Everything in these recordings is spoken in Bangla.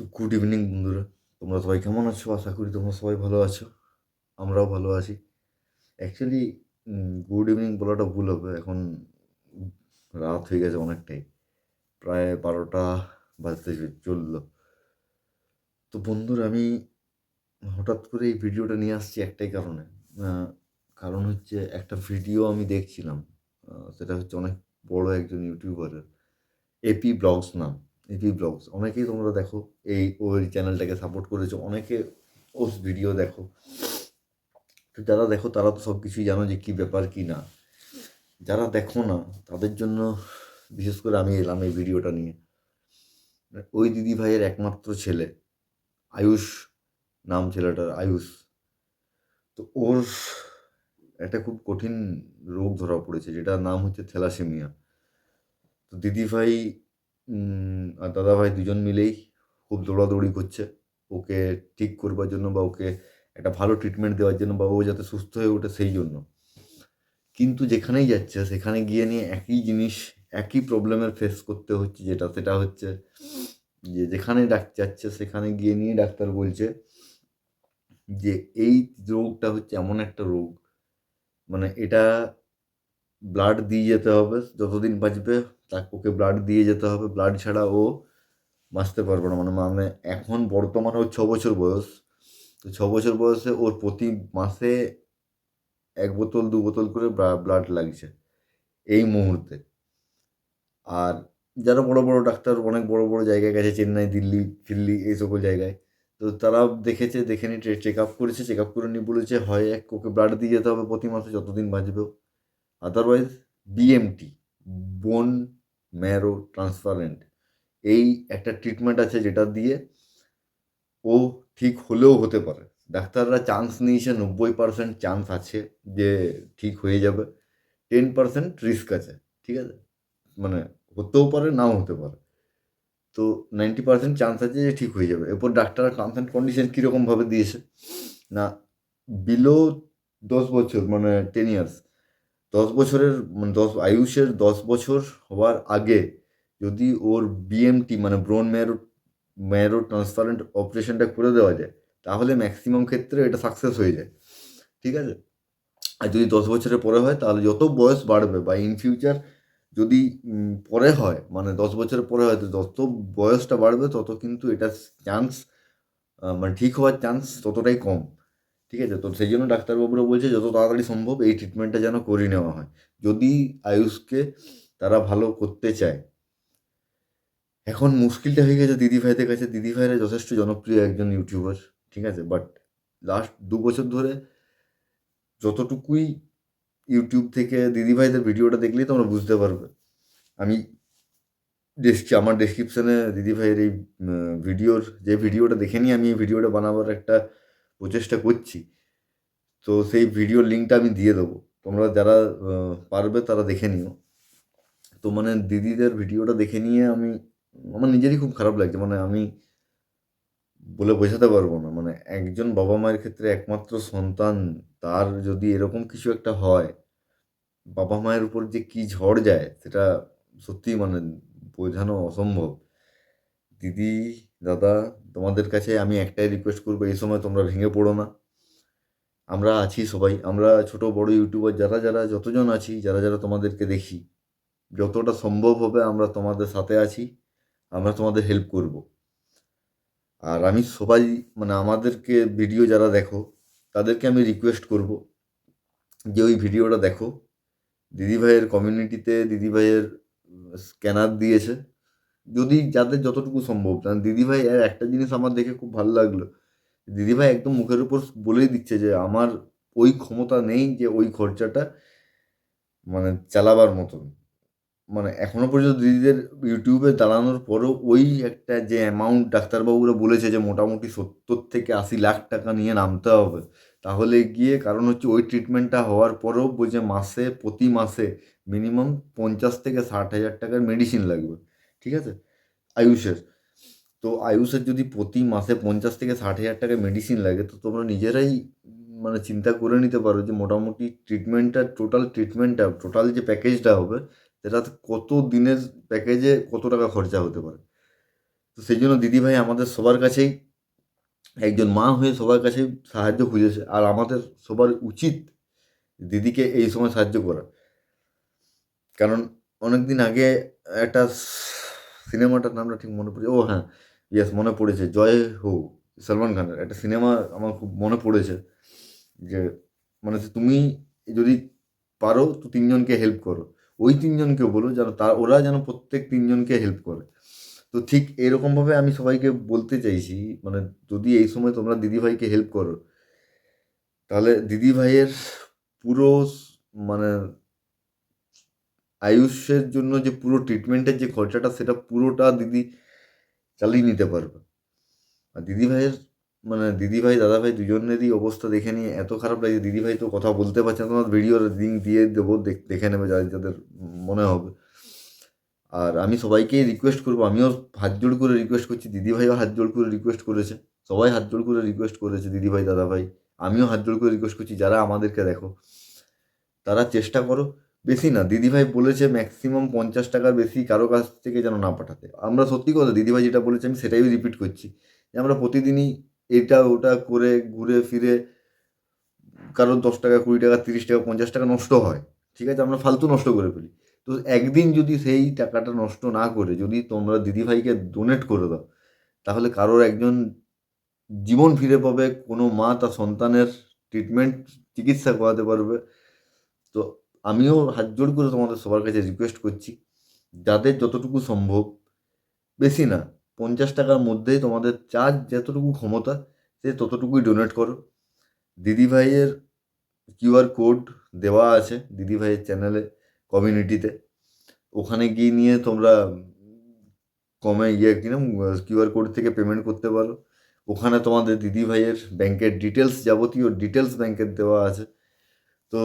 তো গুড ইভিনিং বন্ধুরা। তোমরা সবাই কেমন আছো? আশা করি তোমরা সবাই ভালো আছো। আমরাও ভালো আছি। অ্যাকচুয়ালি গুড ইভিনিং বলাটা ভুল হবে। এখন রাত হয়ে গেছে অনেকটাই। প্রায় বারোটা বাজতে চলল। তো বন্ধুরা, আমি হঠাৎ করে এই ভিডিওটা নিয়ে আসছি একটাই কারণে। কারণ হচ্ছে একটা ভিডিও আমি দেখছিলাম। সেটা হচ্ছে অনেক বড় একজন ইউটিউবারের এপি ব্লগস নাম। এপি ব্লগস অনেকেই তোমরা দেখো এই ওই চ্যানেলটাকে সাপোর্ট করেছ। অনেকে ওস ভিডিও দেখো। তো যারা দেখো তারা তো সব কিছুই জানো যে কী ব্যাপার কী না। যারা দেখো না তাদের জন্য বিশেষ করে আমি এলাম এই ভিডিওটা নিয়ে। ওই দিদি ভাইয়ের একমাত্র ছেলে আয়ুষ নাম ছেলেটার আয়ুষ। তো ওর একটা খুব কঠিন রোগ ধরা পড়েছে যেটার নাম হচ্ছে থ্যালাসেমিয়া। তো দিদি ভাই উম, আর দাদা ভাই দুজন মিলেই খুব দৌড়াদৌড়ি করছে। ওকে ঠিক করবার জন্য বা ওকে একটা ভালো ট্রিটমেন্ট দেওয়ার জন্য বা ও যাতে সুস্থ হয়ে ওঠে সেই জন্য। কিন্তু যেখানেই যাচ্ছে, সেখানে গিয়ে নিয়ে একই জিনিস, একই প্রবলেমের ফেস করতে হচ্ছে, যেটা সেটা হচ্ছে যে যেখানে যাচ্ছে, সেখানে গিয়ে নিয়ে ডাক্তার বলছে যে এই রোগটা হচ্ছে এমন একটা রোগ। মানে এটা ব্লাড দিয়ে যেতে হবে, যতদিন বাঁচবে তাকে, ওকে ব্লাড দিয়ে যেতে হবে। ব্লাড ছাড়া ও বাঁচতে পারবে না। মানে মানে এখন বর্তমানে ওর ছ বছর বয়স। তো ছ বছর বয়সে ওর প্রতি মাসে এক বোতল, দু বোতল করে ব্লাড লাগছে এই মুহূর্তে। আর যারা বড় বড় ডাক্তার, অনেক বড় বড় জায়গায় গেছে, চেন্নাই, দিল্লি, ফিল্লি, এই সকল জায়গায়। তো তারা দেখেছে, দেখে নিয়ে চেক আপ করেছে। চেক আপ করে নিয়ে বলেছে, হয় এক, ওকে ব্লাড দিয়ে যেতে হবে প্রতি মাসে, যতদিন বাঁচবে otherwise BMT bone marrow transparent এই একটা ট্রিটমেন্ট আছে যেটা দিয়ে ও ঠিক হলেও হতে পারে। ডাক্তাররা চান্স নিয়েছে, নব্বই পার্সেন্ট চান্স আছে যে ঠিক হয়ে যাবে। টেন পার্সেন্ট রিস্ক আছে, ঠিক আছে? মানে হতেও পারে, নাও হতে পারে। তো নাইনটি পার্সেন্ট চান্স আছে যে ঠিক হয়ে যাবে। এরপর ডাক্তাররা টার্মস অ্যান্ড কন্ডিশন কীরকমভাবে দিয়েছে? না বিলো দশ বছর মানে টেন ইয়ার্স দশ বছরের মানে দশ, আয়ুষের দশ বছর হওয়ার আগে যদি ওর বিএমটি মানে ব্রোন ম্যারো ম্যারো ট্রান্সফারেন্ট অপারেশনটা করে দেওয়া যায়, তাহলে ম্যাক্সিমাম ক্ষেত্রে এটা সাকসেস হয়ে যায়। ঠিক আছে? আর যদি দশ বছরের পরে হয়, তাহলে যত বয়স বাড়বে বা ইন ফিউচার যদি পরে হয় মানে দশ বছরের পরে হয়, তো যত বয়সটা বাড়বে, তত কিন্তু এটা চান্স মানে ঠিক হওয়ার চান্স ততটাই কম। ঠিক আছে? তো সেই জন্য ডাক্তারবাবুরা বলছে, যত তাড়াতাড়ি সম্ভব এই ট্রিটমেন্টটা যেন করিয়ে নেওয়া হয়। যদি আয়ুষকে তারা ভালো করতে চায়। এখন মুশকিলটা হয়ে গেছে দিদি ভাইদের কাছে। দিদি ভাইরা যথেষ্ট জনপ্রিয় একজন ইউটিউবার ঠিক আছে? বাট লাস্ট দু বছর ধরে যতটুকুই ইউটিউব থেকে দিদি ভাইদের ভিডিওটা দেখলেই তোমরা বুঝতে পারবে। আমি ডেসক্রি আমার ডেসক্রিপশানে দিদি ভাইয়ের এই ভিডিওর, যে ভিডিওটা দেখে নিয়ে আমি এই ভিডিওটা বানাবার একটা প্রচেষ্টা করছি। তো সেই ভিডিও লিঙ্কটা আমি দিয়ে দেবো। তোমরা যারা পারবে তারা দেখে নিও। তো মানে দিদিদের ভিডিওটা দেখে নিয়ে আমি, আমার নিজেরই খুব খারাপ লাগছে। মানে আমি বলে বোঝাতে পারব না। মানে একজন বাবা মায়ের ক্ষেত্রে একমাত্র সন্তান, তার যদি এরকম কিছু একটা হয়, বাবা মায়ের উপর যে কী ঝড় যায়, সেটা সত্যিই মানে বোঝানো অসম্ভব। দিদি, দাদা তোমাদের কাছে আমি একটাই রিকোয়েস্ট করব, এই সময় তোমরা ভেঙে পড়ো না। আমরা আছি সবাই, আমরা ছোট, বড় ইউটিউবার যারা যারা যতজন আছি, যারা যারা তোমাদেরকে দেখি, যতটা সম্ভব হবে আমরা তোমাদের সাথে আছি, আমরা তোমাদের হেল্প করব। আর আমি সবাই মানে আমাদেরকে ভিডিও যারা দেখো, তাদেরকে আমি রিকোয়েস্ট করব যে ওই ভিডিওটা দেখো। দিদিভাইয়ের কমিউনিটিতে দিদিভাইয়ের স্ক্যানার দিয়েছে। যদি যাদের যতটুকু সম্ভব। কারণ দিদিভাই আর একটা জিনিস আমার দেখে খুব ভালো লাগল। দিদিভাই একদম মুখের উপর বলেই দিচ্ছে যে, আমার ওই ক্ষমতা নেই যে ওই খরচাটা মানে চালাবার মতন। মানে এখনও পর্যন্ত দিদিদের ইউটিউবে দাঁড়ানোর পরেও ওই একটা যে অ্যামাউন্ট ডাক্তারবাবুরা বলেছে যে, মোটামুটি সত্তর থেকে আশি লাখ টাকা নিয়ে নামতে হবে। তাহলে গিয়ে কারণ হচ্ছে ওই ট্রিটমেন্টটা হওয়ার পরেও বলছে মাসে, প্রতি মাসে মিনিমাম পঞ্চাশ থেকে ষাট হাজার টাকার মেডিসিন লাগবে। ঠিক আছে? আয়ুষের। তো আয়ুষের যদি প্রতি মাসে পঞ্চাশ থেকে ষাট হাজার টাকা মেডিসিন লাগে, তো তোমরা নিজেরাই মানে চিন্তা করে নিতে পারো যে মোটামুটি ট্রিটমেন্টটা টোটাল ট্রিটমেন্টটা টোটাল যে প্যাকেজটা হবে সেটাতে কত দিনের প্যাকেজে কত টাকা খরচা হতে পারে? তো সেই জন্য দিদিভাই আমাদের সবার কাছেই, একজন মা হয়ে সবার কাছে সাহায্য খুঁজেছে। আর আমাদের সবার উচিত দিদিকে এই সময় সাহায্য করা কারণ অনেক দিন আগে একটা সিনেমাটার নামটা ঠিক মনে পড়ছে ও হ্যাঁ ইয়েস মনে পড়েছে। জয় হো, সলমান খানের। একটা সিনেমা আমার খুব মনে পড়েছে যে মানে তুমি যদি পারো, তো তিনজনকে হেল্প করো। ওই তিনজনকে বলো যেন তার ওরা যেন প্রত্যেক তিনজনকে হেল্প করে। তো ঠিক এরকমভাবে আমি সবাইকে বলতে চাইছি মানে যদি এই সময় তোমরা দিদিভাইকে হেল্প করো, তাহলে দিদিভাইয়ের পুরো মানে আয়ুষের জন্য যে পুরো ট্রিটমেন্টের যে খরচাটা, সেটা পুরোটা দিদি চালিয়ে নিতে পারবে। আর দিদিভাইয়ের মানে দিদিভাই, দাদাভাই দুজনেরই অবস্থা দেখে নিয়ে এত খারাপ লাগে দিদিভাই তো কথা বলতে পারছে না, তোমার ভিডিওর লিঙ্ক দিয়ে দেবো, দেখ- দেখে নেবে যাদের যাদের মনে হবে। আর আমি সবাইকেই রিকোয়েস্ট করব, আমিও হাত জোড় করে রিকোয়েস্ট করছি, দিদিভাইও হাত জোড় করে রিকোয়েস্ট করেছে, সবাই হাত জোড় করে রিকোয়েস্ট করেছে দিদিভাই, দাদাভাই, আমিও হাত জোড় করে রিকোয়েস্ট করছি, যারা আমাদেরকে দেখো, তারা চেষ্টা করো বেশি না, দিদিভাই বলেছে ম্যাক্সিমাম পঞ্চাশ টাকার বেশি কারও কাছ থেকে যেন না পাঠাতে। আমরা সত্যি কথা, দিদিভাই যেটা বলেছে আমি সেটাই রিপিট করছি যে আমরা প্রতিদিনই এটা ওটা করে ঘুরে ফিরে কারও দশ টাকা, কুড়ি টাকা, তিরিশ টাকা, পঞ্চাশ টাকা নষ্ট হয়, ঠিক আছে? আমরা ফালতু নষ্ট করে ফেলি। তো একদিন যদি সেই টাকাটা নষ্ট না করে, যদি তোমরা দিদিভাইকে ডোনেট করে দাও, তাহলে কারোর একজন জীবন ফিরে পাবে, কোনো মা তার সন্তানের ট্রিটমেন্ট চিকিৎসা করাতে পারবে। তো আমিও হাত জোড় করে তোমাদের সবার কাছে রিকোয়েস্ট করছি, যাদের যতটুকু সম্ভব, বেশি না, পঞ্চাশ টাকার মধ্যেই তোমাদের চার্জ যতটুকু ক্ষমতা, সে ততটুকুই ডোনেট করো। দিদিভাইয়ের কিউআর কোড দেওয়া আছে দিদিভাইয়ের চ্যানেলে কমিউনিটিতে ওখানে গিয়ে নিয়ে তোমরা কমে ইয়ে কিনা কিউআর কোড থেকে পেমেন্ট করতে পারো। ওখানে তোমাদের দিদিভাইয়ের ব্যাংকের ডিটেলস যাবতীয় ডিটেলস ব্যাংকের দেওয়া আছে। তো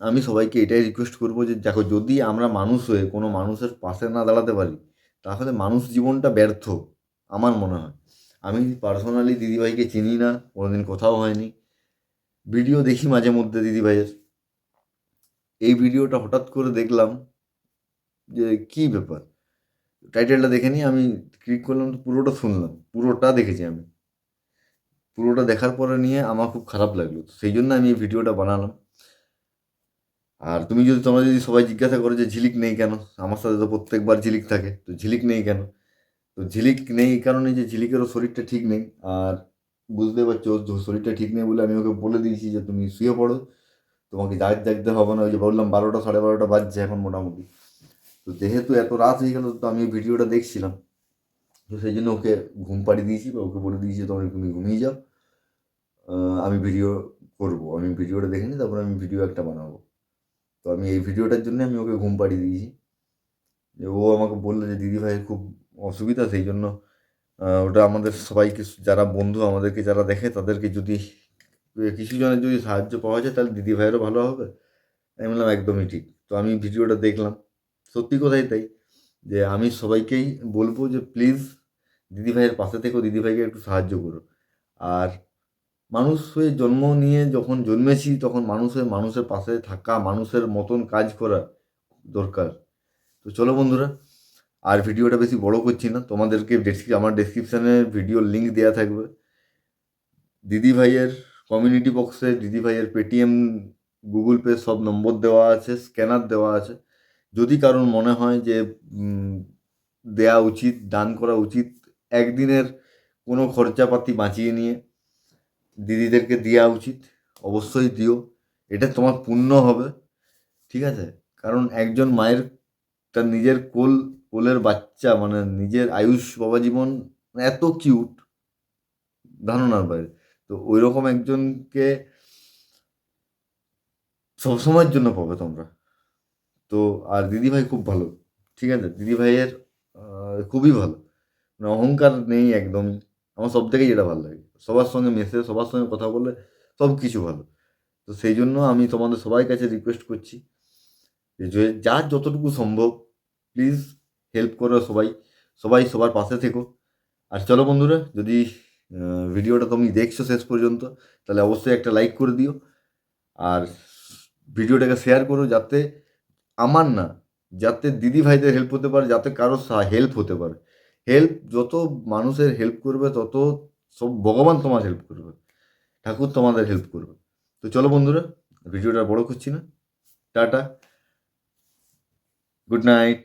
আমি সবাইকে এটাই রিকোয়েস্ট করব যে, দেখো, যদি আমরা মানুষ হয়ে কোনো মানুষের পাশে না দাঁড়াতে পারি, তাহলে মানুষ জীবনটা ব্যর্থ, আমার মনে হয়। আমি পার্সোনালি দিদিভাইকে চিনি না, কোনোদিন কোথাও হয়নি। ভিডিও দেখি মাঝে মধ্যে দিদিভাইয়ের। এই ভিডিওটা হঠাৎ করে দেখলাম যে, কী ব্যাপার? টাইটেলটা দেখে নিয়ে আমি ক্লিক করলাম, তো পুরোটা শুনলাম, পুরোটা দেখেছি আমি। পুরোটা দেখার পরে নিয়ে আমার খুব খারাপ লাগল সেই জন্য আমি এই ভিডিওটা বানালাম। আর তুমি যদি তোমরা যদি সবাই জিজ্ঞাসা করো যে ঝিলিক নেই কেন? আমার সাথে তো প্রত্যেকবার ঝিলিক থাকে, তো ঝিলিক নেই কেন? তো ঝিলিক নেই এই কারণে যে ঝিলিকেরও শরীরটা ঠিক নেই, আর বুঝতে পারছ ওর শরীরটা ঠিক নেই বলে আমি ওকে বলে দিয়েছি যে তুমি শুয়ে পড়ো। তোমাকে জাগ জাগতে হবে না, ওই যে বললাম বারোটা সাড়ে বারোটা বাজছে এখন মোটামুটি। তো যেহেতু এত রাত হয়ে গেল, তো আমি ভিডিওটা দেখছিলাম। তো সেই জন্য ওকে ঘুম পাড়িয়ে দিয়েছি বা ওকে বলে দিয়েছি তোমার তুমি ঘুমিয়ে যাও। আমি ভিডিও করব, আমি ভিডিওটা দেখে নিই, তারপর আমি ভিডিও একটা বানাবো। তো আমি এই ভিডিওটার জন্য আমি ওকে ঘুম পাড়িয়ে দিয়েছি। যে ও আমাকে বলল যে দিদি ভাইয়ের খুব অসুবিধা, সেই জন্য ওটা আমাদের সবাইকে, যারা বন্ধু আমাদেরকে যারা দেখে তাদেরকে যদি কিছু জনের যদি সাহায্য পাওয়া যায় তাহলে দিদি ভাইয়েরও ভালো হবে। আমি বললাম, একদমই ঠিক। তো আমি ভিডিওটা দেখলাম। সত্যি কথাই তাই, যে আমি সবাইকেই বলব যে প্লিজ দিদিভাইয়ের পাশে থেকেও দিদিভাইকে একটু সাহায্য করো। আর মানুষ হয়ে জন্ম নিয়ে যখন জন্মেছি, তখন মানুষের মানুষের পাশে থাকা, মানুষের মতন কাজ করা দরকার। তো চলো বন্ধুরা, আর ভিডিওটা বেশি বড় করছি না। তোমাদেরকে আমার ডেসক্রিপশানে ভিডিওর লিঙ্ক দেওয়া থাকবে। দিদি ভাইয়ের কমিউনিটি বক্সে দিদি ভাইয়ের পেটিএম গুগল পে সব নম্বর দেওয়া আছে স্ক্যানার দেওয়া আছে। যদি কারোর মনে হয় যে দেয়া উচিত, দান করা উচিত, একদিনের কোনো খরচাপাতি বাঁচিয়ে নিয়ে দিদিদেরকে দেওয়া উচিত, অবশ্যই দিও। এটা তোমার পুণ্য হবে, ঠিক আছে? কারণ একজন মায়ের, তার নিজের কোল, কোলের বাচ্চা মানে নিজের আয়ুষ, বাবা জীবন, এত কিউট, ধারণার বাইরে। তো ওই রকম একজনকে সবসময়ের জন্য পাবে তোমরা। তো, আর দিদিভাই খুব ভালো, ঠিক আছে? দিদিভাইয়ের খুবই ভালো। মানে অহংকার নেই একদমই। আমার সব থেকেই যেটা ভালো লাগে। সবার সঙ্গে মেশে, সবার সঙ্গে কথা বলে সব কিছু ভালো। তো সেই জন্য আমি তোমাদের সবাই কাছে রিকোয়েস্ট করছি যে যার যতটুকু সম্ভব প্লিজ হেল্প করো সবাই। সবাই সবার পাশে থেকো। আর চলো বন্ধুরা, যদি ভিডিওটা তুমি দেখছ শেষ পর্যন্ত, তাহলে অবশ্যই একটা লাইক করে দিও। আর ভিডিওটাকে শেয়ার করো যাতে আমার না, যাতে দিদি ভাইদের হেল্প হতে পারে, যাতে কারও হেল্প হতে পারে। হেল্প যত মানুষের হেল্প করবে, তত সব ভগবান তোমার হেল্প করবে। ঠাকুর তোমাদের হেল্প করবে। তো চলো বন্ধুরা ভিডিওটা বড় করছি না। টাটা। Good night